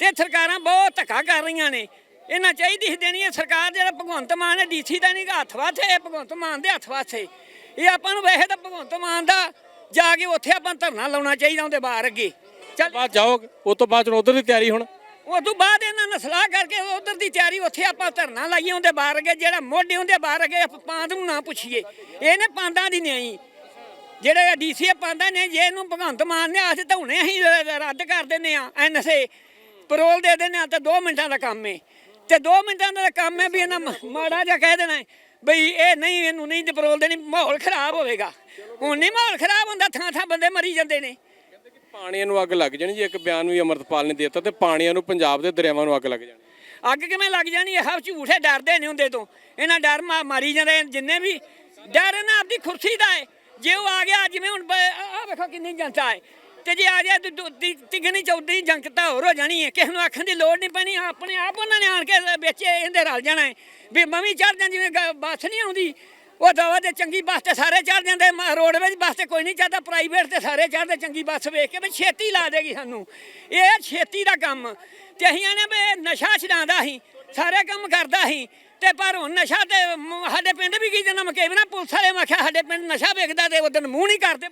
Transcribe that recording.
ਤੇ ਸਰਕਾਰਾਂ ਬਹੁਤ ਧੱਕਾ ਕਰ ਰਹੀਆਂ ਨੇ। ਇਹਨਾਂ ਚਾਹੀਦੀ ਸੀ ਦੇਣੀ ਹੈ ਸਰਕਾਰ ਜਿਹੜਾ ਭਗਵੰਤ ਮਾਨ ਹੈ ਡੀਸੀ ਦਾ ਨਹੀਂ ਗਾ ਹੱਥ ਵਾਥੇ ਇਹ ਭਗਵੰਤ ਮਾਨ ਦੇ ਹੱਥ ਵਾਥੇ। ਇਹ ਆਪਾਂ ਨੂੰ ਵੈਸੇ ਤਾਂ ਭਗਵੰਤ ਮਾਨ ਦਾ ਜਾ ਕੇ ਉੱਥੇ ਆਪਾਂ ਧਰਨਾ ਲਾਉਣਾ ਚਾਹੀਦਾ ਉਹਦੇ ਬਾਹਰ ਅੱਗੇ। ਚੱਲ ਬਾਅਦ ਜਾਓਗੇ ਉਸ ਤੋਂ ਬਾਅਦ ਉਧਰ ਦੀ ਤਿਆਰੀ ਹੁਣ। ਉਸ ਤੋਂ ਬਾਅਦ ਇਹਨਾਂ ਨੇ ਸਲਾਹ ਕਰਕੇ ਉਧਰ ਦੀ ਤਿਆਰੀ ਉੱਥੇ ਆਪਾਂ ਧਰਨਾ ਲਾਈਏ ਉਹਦੇ ਬਾਹਰ ਅੱਗੇ ਜਿਹੜਾ ਮੋਢੇ ਉਹਦੇ ਬਾਹਰ ਅੱਗੇ ਆਪਾਂ ਪਾਂਦ ਨੂੰ ਨਾ ਪੁੱਛੀਏ। ਇਹਨੇ ਪਾਂਦਾਂ ਦੀ ਨਹੀਂ ਜਿਹੜੇ ਡੀਸੀ ਪਾਂਦਾ ਨੇ ਜੇ ਇਹਨੂੰ ਭਗਵੰਤ ਮਾਨ ਨੇ ਆਸ ਤਾਂ ਹੁਣੇ ਅਸੀਂ ਰੱਦ ਕਰ ਦਿੰਨੇ ਆ ਐਨਸੇ ਪਰੋਲ ਦੇ ਆ ਤੇ 2 ਮਿੰਟਾਂ ਦਾ ਕੰਮ ਏ। ਤੇ 2 ਮਿੰਟਾਂ ਦਾ ਕੰਮ ਹੈ ਵੀ ਇਹਨਾਂ ਮਾੜਾ ਜਿਹਾ ਕਹਿ ਦੇਣਾ ਹੈ, ਬਈ ਇਹ ਨਹੀਂ ਇਹਨੂੰ ਨਹੀਂ ਤੇ ਪਰੋਲ ਦੇਣੀ ਮਾਹੌਲ ਖਰਾਬ ਹੋਵੇਗਾ। ਹੁਣ ਨਹੀਂ ਮਾਹੌਲ ਖਰਾਬ ਹੁੰਦਾ ਥਾਂ ਥਾਂ ਬੰਦੇ ਮਰੀ ਜਾਂਦੇ ਨੇ। ਪਾਣੀਆਂ ਨੂੰ ਅੱਗ ਲੱਗ ਜਾਣੀ ਜੀ ਇੱਕ ਬਿਆਨ ਵੀ ਅਮਰਤਪਾਲ ਨੇ ਦਿੱਤਾ ਤੇ ਪਾਣੀਆਂ ਨੂੰ ਪੰਜਾਬ ਦੇ ਦਰਿਆਵਾਂ ਨੂੰ ਅੱਗ ਲੱਗ ਜਾਣੀ। ਅੱਗ ਕਿਵੇਂ ਲੱਗ ਜਾਣੀ ਇਹ ਸਭ ਝੂਠੇ ਡਰਦੇ ਨੇ ਹੁੰਦੇ ਤੋਂ। ਇਹਨਾਂ ਡਰ ਮਾਰੀ ਜਾਂਦੇ ਜਿੰਨੇ ਵੀ। ਡਰ ਇਹਨਾਂ ਆਪਦੀ ਕੁਰਸੀ ਦਾ ਹੈ ਜੇ ਉਹ ਆ ਗਿਆ ਜਿਵੇਂ ਹੁਣ ਆ ਵੇਖੋ ਕਿੰਨੀ ਜਨਤਾ ਹੈ ਤੇ ਜੇ ਆ ਗਿਆ ਤੇ ਦੂ- ਤੀ- ਤਿਗਣੀ, ਚੌਧਰੀ ਜੰਗਤਾ ਹੋਰ ਹੋ ਜਾਣੀ ਹੈ। ਕਿਸੇ ਨੂੰ ਆਖਣ ਦੀ ਲੋੜ ਨਹੀਂ ਪੈਣੀ, ਆਪਣੇ ਆਪ ਉਹਨਾਂ ਨੇ ਆਣ ਕੇ ਵਿੱਚ ਇਹਦੇ ਰਲ ਜਾਣਾ ਹੈ। ਵੀ ਮੈਂ ਵੀ ਚੜ ਜਾਂ ਜਿਵੇਂ ਗ- ਬੱਸ ਨਹੀਂ ਆਉਂਦੀ, ਉਹ ਦਵਾ ਤੇ ਚੰਗੀ ਬੱਸ ਤੇ ਸਾਰੇ ਚੜ ਜਾਂਦੇ, ਮ- ਰੋਡਵੇਜ਼ ਬੱਸ ਤੇ ਕੋਈ ਨਹੀਂ ਚੜਦਾ ਪ੍ਰਾਈਵੇਟ ਤੇ ਸਾਰੇ ਚੜਦੇ ਚੰਗੀ ਬੱਸ ਵੇਖ ਕੇ ਵੀ ਛੇਤੀ ਲਾ ਦੇਗੀ ਸਾਨੂੰ। ਇਹ ਛੇਤੀ ਦਾ ਕੰਮ। ਤੇ ਅਸੀਂ ਆਨੇ ਵੀ ਨਸ਼ਾ ਛਡਾਉਂਦਾ ਸੀ, ਸਾਰੇ ਕੰਮ ਕਰਦਾ ਸੀ। ਤੇ ਪਰ ਹੁਣ ਨਸ਼ਾ ਤੇ ਸਾਡੇ ਪਿੰਡ ਵੀ ਕੀ ਜਨਾ ਨਾ ਪੁਲਿਸ ਵਾਲੇ ਮੈਂ ਸਾਡੇ ਪਿੰਡ ਨਸ਼ਾ ਵੇਖਦਾ ਤੇ ਉਦੋਂ ਮੂੰਹ ਨਹੀਂ ਕਰਦੇ।